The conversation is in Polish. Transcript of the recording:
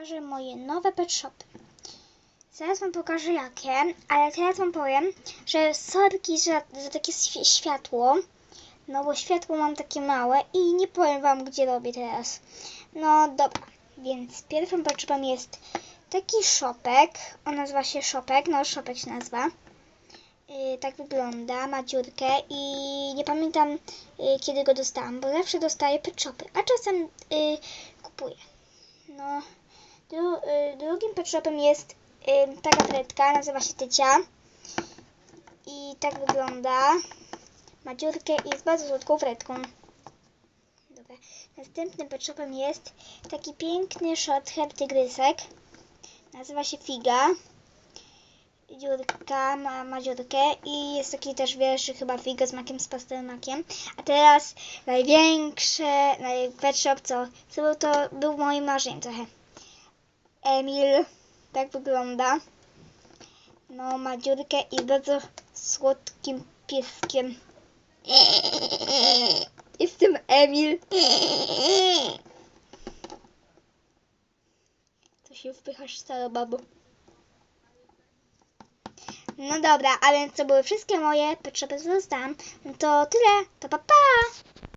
pokażę moje nowe pet shopy. Zaraz wam pokażę jakie, ale teraz wam powiem, że sorki za, za takie światło, no bo światło mam takie małe i nie powiem wam gdzie robię teraz. No dobra, więc pierwszą pet shopem jest taki szopek, on nazywa się szopek, no szopek się nazywa. Yy, tak wygląda, ma dziurkę i nie pamiętam yy, kiedy go dostałam, bo zawsze dostaję pet shopy, a czasem yy, kupuję. No, drugim pet shopem jest y, taka fredka, nazywa się Tycia. I tak wygląda. Ma dziurkę i jest bardzo słodką fredką. Dobra. Następnym pet shopem jest taki piękny shorthair tygrysek. Nazywa się Figa. Dziurka, ma, ma dziurkę i jest taki też wierszy chyba Figa z makiem z pastelmakiem. A teraz największe, naj, pet shop co, co był to był moim marzeniem trochę. Emil tak wygląda. No, ma dziurkę i bardzo słodkim pieskiem. Jestem Emil. Co się wpychasz, stara babo? No dobra, a więc to były wszystkie moje potrzeby, dostałam. No to tyle, to pa pa!